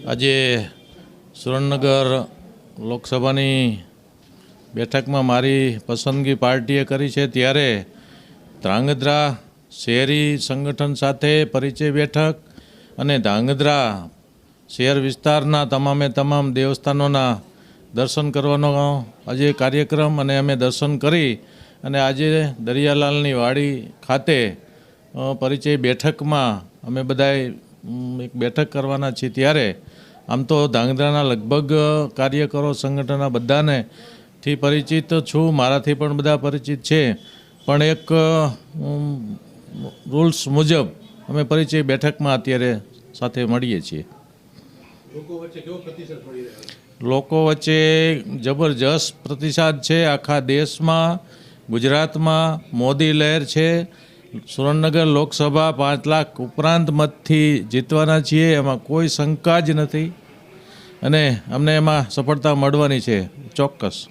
આજે સુરેન્દ્રનગર લોકસભાની બેઠકમાં મારી પસંદગી પાર્ટીએ કરી છે. ત્યારે ધ્રાંગધ્રા શહેરી સંગઠન સાથે પરિચય બેઠક અને ધ્રાંગધ્રા શહેર વિસ્તારના તમામે તમામ દેવસ્થાનોના દર્શન કરવાનો આજે કાર્યક્રમ અને અમે દર્શન કરી અને આજે દરિયાલાલની વાડી ખાતે પરિચય બેઠકમાં અમે બધાએ એક બેઠક કરવાના છીએ. ત્યારે આમ તો ધાંગધ્રાના લગભગ કાર્યકરો સંગઠનના બધાને થી પરિચિત છું મારાથી પણ બધા પરિચિત છે. પણ એક રૂલ્સ મુજબ અમે પરિચય બેઠકમાં અત્યારે સાથે મળીએ છીએ. લોકો વચ્ચે જબરજસ્ત પ્રતિસાદ છે. આખા દેશમાં ગુજરાતમાં મોદી લહેર છે. સુરેન્દ્રનગર લોકસભા પાંચ લાખ ઉપરાંત મતથી જીતવાના છીએ. એમાં કોઈ શંકા જ નથી. અને અમને એમાં સફળતા મળવાની છે ચોક્કસ.